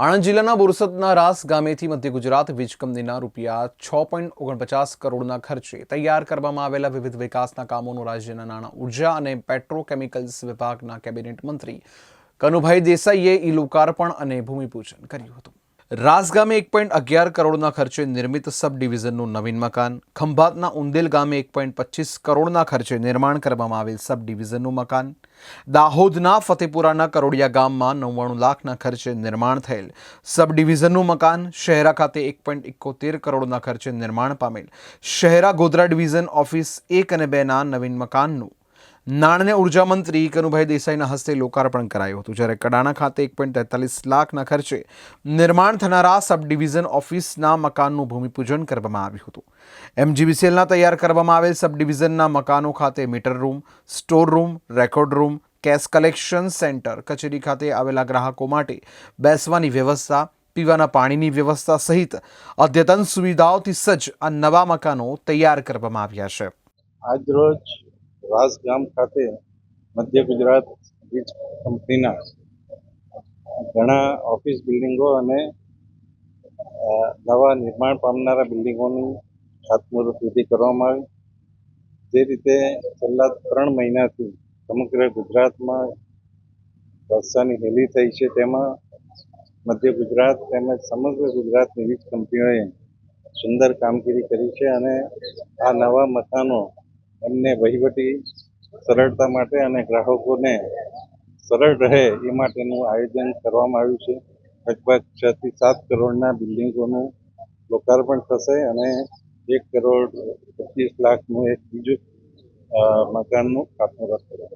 આણંદ જિલ્લાના બોરસદના રાસ ગામેથી મધ્ય ગુજરાત વીજ કંપનીના રૂપિયા છ પોઈન્ટ ઓગણપચાસ કરોડના ખર્ચે તૈયાર કરવામાં આવેલા વિવિધ વિકાસના કામોનું રાજ્યના નાણાં ઊર્જા અને પેટ્રોકેમિકલ્સ વિભાગના કેબિનેટ મંત્રી કનુભાઈ દેસાઈએ ઈ લોકાર્પણ અને ભૂમિપૂજન કર્યું હતું. રાસ ગામે એક પોઈન્ટ અગિયાર કરોડના ખર્ચે નિર્મિત સબ ડિવિઝનનું નવીન મકાન. ખંભાતના ઉંદેલ ગામે એક પોઈન્ટ પચીસ કરોડના ખર્ચે નિર્માણ કરવામાં આવેલ સબ ડિવિઝનનું મકાન. દાહોદના ફતેપુરાના કરોડિયા ગામમાં નવ્વાણું લાખના ખર્ચે નિર્માણ થયેલ સબ ડિવિઝનનું મકાન. શહેરા ખાતે એક પોઈન્ટ એકોતેર કરોડના ખર્ચે નિર્માણ પામેલ. શહેરા ગોધરા ડિવિઝન ઓફિસ એક અને બેના નવીન મકાનનું. નાણાં અને ઊર્જા મંત્રી કનુભાઈ દેસાઈના હસ્તે લોકાર્પણ કરાયું હતું. જ્યારે કડાણા ખાતે એક પોઈન્ટ તેતાલીસ લાખના ખર્ચે નિર્માણ થનારા સબ ડિવિઝન ઓફિસના મકાનનું ભૂમિપૂજન કરવામાં આવ્યું હતું. એમજીબીસીએલના તૈયાર કરવામાં આવેલ સબ ડિવિઝનના મકાનો ખાતે meter room, store room, record room, cash collection centre, કચેરી ખાતે આવેલા ગ્રાહકો માટે બેસવાની વ્યવસ્થા, પીવાના પાણીની વ્યવસ્થા સહિત અદ્યતન સુવિધાઓથી સજ્જ આ નવા મકાનો તૈયાર કરવામાં આવ્યા છે. આજરોજ રાસ ગામ ખાતે મધ્ય ગુજરાત વીજ કંપનીના ઘણા ઓફિસ બિલ્ડિંગો અને નવા નિર્માણ પામનારા બિલ્ડિંગોની ખાતમુહૂર્ત વિધિ કરવામાં આવી. જે રીતે છેલ્લા ત્રણ મહિનાથી સમગ્ર ગુજરાતમાં વરસાદની હેલી થઈ છે તેમાં મધ્ય ગુજરાત તેમજ સમગ્ર ગુજરાતની વીજ કંપનીઓએ સુંદર કામગીરી કરી છે અને આ નવા મકાનો એમને વહીવટી સરળતા માટે અને ગ્રાહકોને સરળ રહે એ માટેનું આયોજન કરવામાં આવ્યું છે. લગભગ છ થી સાત કરોડના બિલ્ડિંગોનું લોકાર્પણ થશે અને એક કરોડ પચીસ લાખનું એક બીજું મકાનનું ખાતમુહૂર્ત થશે.